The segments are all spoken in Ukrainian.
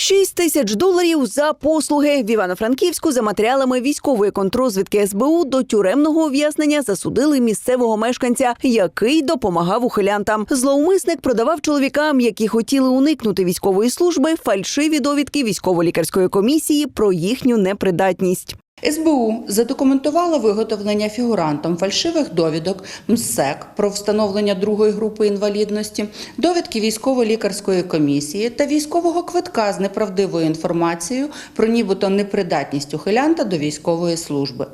6 тисяч доларів за послуги в Івано-Франківську за матеріалами військової контрозвідки СБУ до тюремного ув'язнення засудили місцевого мешканця, який допомагав ухилянтам. Зловмисник продавав чоловікам, які хотіли уникнути військової служби, фальшиві довідки військово-лікарської комісії про їхню непридатність. СБУ задокументувало виготовлення фігурантом фальшивих довідок МСЕК про встановлення другої групи інвалідності, довідки військово-лікарської комісії та військового квитка з неправдивою інформацією про нібито непридатність ухилянта до військової служби.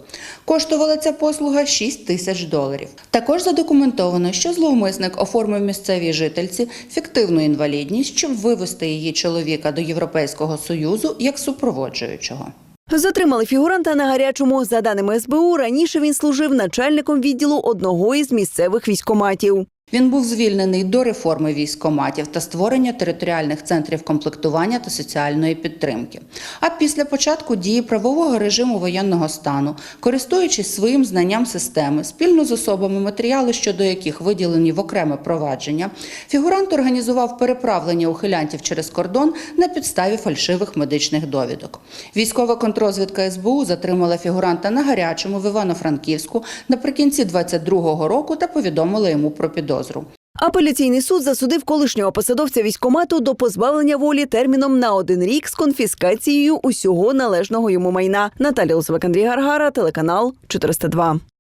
Коштувала ця послуга 6 тисяч доларів. Також задокументовано, що зловмисник оформив місцевій жительці фіктивну інвалідність, щоб вивести її чоловіка до Європейського союзу як супроводжуючого. Затримали фігуранта на гарячому. За даними СБУ, раніше він служив начальником відділу одного із місцевих військоматів. Він був звільнений до реформи військоматів та створення територіальних центрів комплектування та соціальної підтримки. А після початку дії правового режиму воєнного стану, користуючись своїм знанням системи, спільно з особами матеріали, щодо яких виділені в окреме провадження, фігурант організував переправлення ухилянтів через кордон на підставі фальшивих медичних довідок. Військова контрозвідка СБУ затримала фігуранта на гарячому в Івано-Франківську наприкінці 22-го року та повідомила йому про підозру. Апеляційний суд засудив колишнього посадовця військомату до позбавлення волі терміном на один рік з конфіскацією усього належного йому майна. Наталя Лосовик, Андрій Гаргара, телеканал 402.